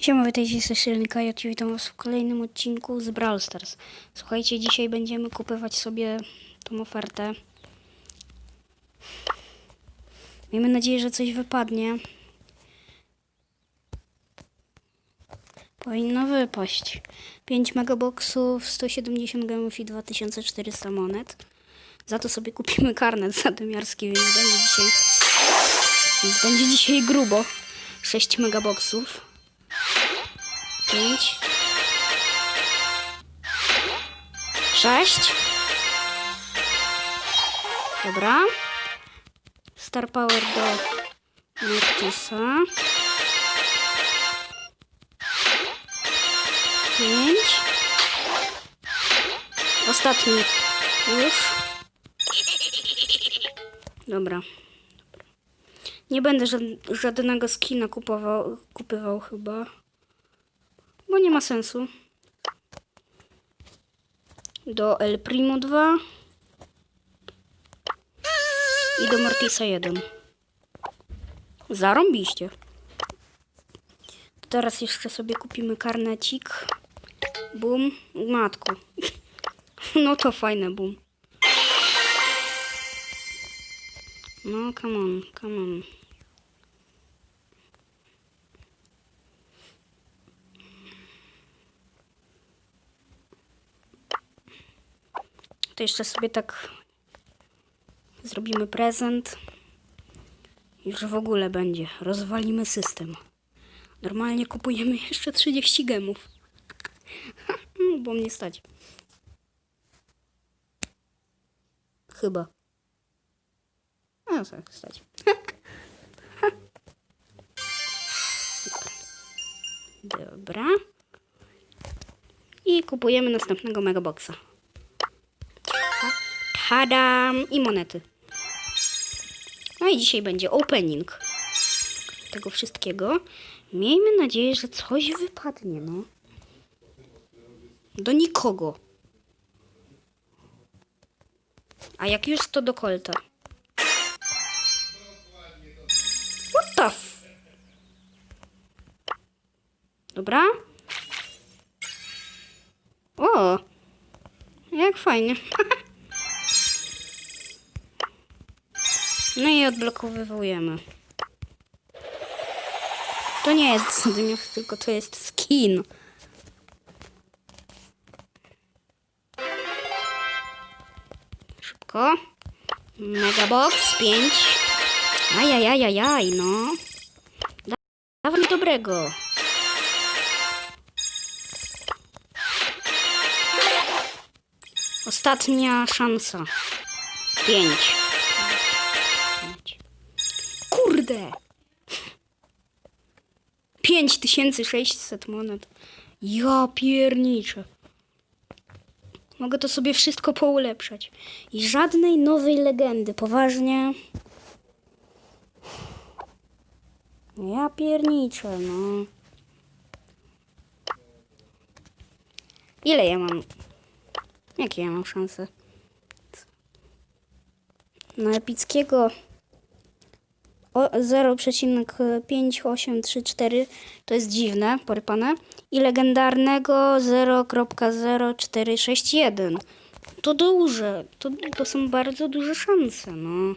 Siema, witajcie z Szylnika, ja witam was w kolejnym odcinku z Brawl Stars. Słuchajcie, dzisiaj będziemy kupywać sobie tą ofertę. Miejmy nadzieję, że coś wypadnie. Powinno wypaść. 5 megaboxów, 170 gemów i 2400 monet. Za to sobie kupimy karnet zadymiarski, więc będzie dzisiaj... Więc będzie dzisiaj grubo. 6 megaboxów. 5 6 Dobra. Star Power do Mortisa. 5 Ostatni już. Dobra. Nie będę żad- żadnego skina kupował, kupywał chyba. Bo nie ma sensu. Do El Primo 2. I do Mortisa 1. Zarąbiście. Teraz jeszcze sobie kupimy karnecik. Bum. Matku. No to fajne bum. No, come on, come on. To jeszcze sobie tak zrobimy prezent. Już w ogóle będzie. Rozwalimy system. Normalnie kupujemy jeszcze 30 gemów. No, Bo mnie stać. Chyba. A, tak, stać. Dobra. I kupujemy następnego megaboxa. Tadam! I monety. No i dzisiaj będzie opening tego wszystkiego. Miejmy nadzieję, że coś wypadnie, no. Do nikogo. A jak już, to do kolta. What the f... Dobra. O! Jak fajnie. No i odblokowujemy. To nie jest zadymiarz, tylko to jest skin. Szybko. Megabox 5. Ajajajajaj, no. Da- Dawaj dobrego. Ostatnia szansa. 5. Kurde! 5600 monet. Ja pierniczę. Mogę to sobie wszystko poulepszać. I żadnej nowej legendy. Poważnie. Ja pierniczę, no. Ile ja mam? Jakie ja mam szanse? Na epickiego 0,5834 to jest dziwne, porypane. I legendarnego 0,0461. To duże, to, to są bardzo duże szanse, no.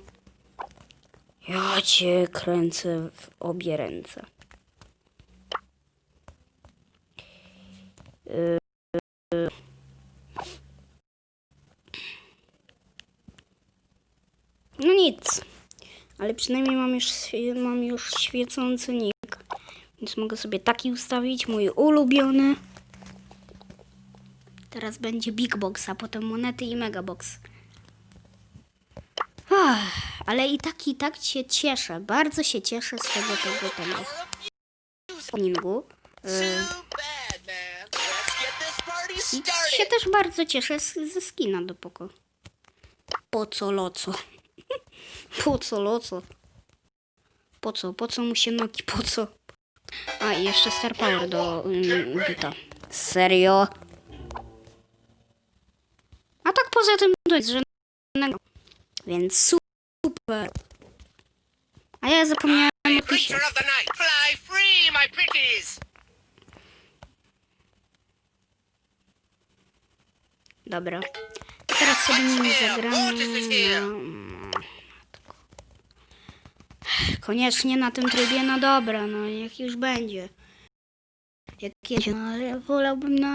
Ja cię kręcę w obie ręce. Yy. No nic. Ale przynajmniej mam już, mam już świecący nick. Więc mogę sobie taki ustawić, mój ulubiony. Teraz będzie Big Box, a potem monety i Mega Box. Ale i tak, i tak się cieszę. Bardzo się cieszę z tego, tego, tego. Openingu. Y, I się też bardzo cieszę z, ze skina do poko. Po co loco? Po co, loco? Po co, po co mu się nogi, po co? A, i jeszcze Star Power do mm, um, bita. Serio? A tak poza tym to jest. Więc super. A ja zapomniałem napisać. Dobra. Teraz sobie nimi zagramy. Koniecznie na tym trybie, no dobra, no jak już będzie. Jak jedzie, no ale wolałbym na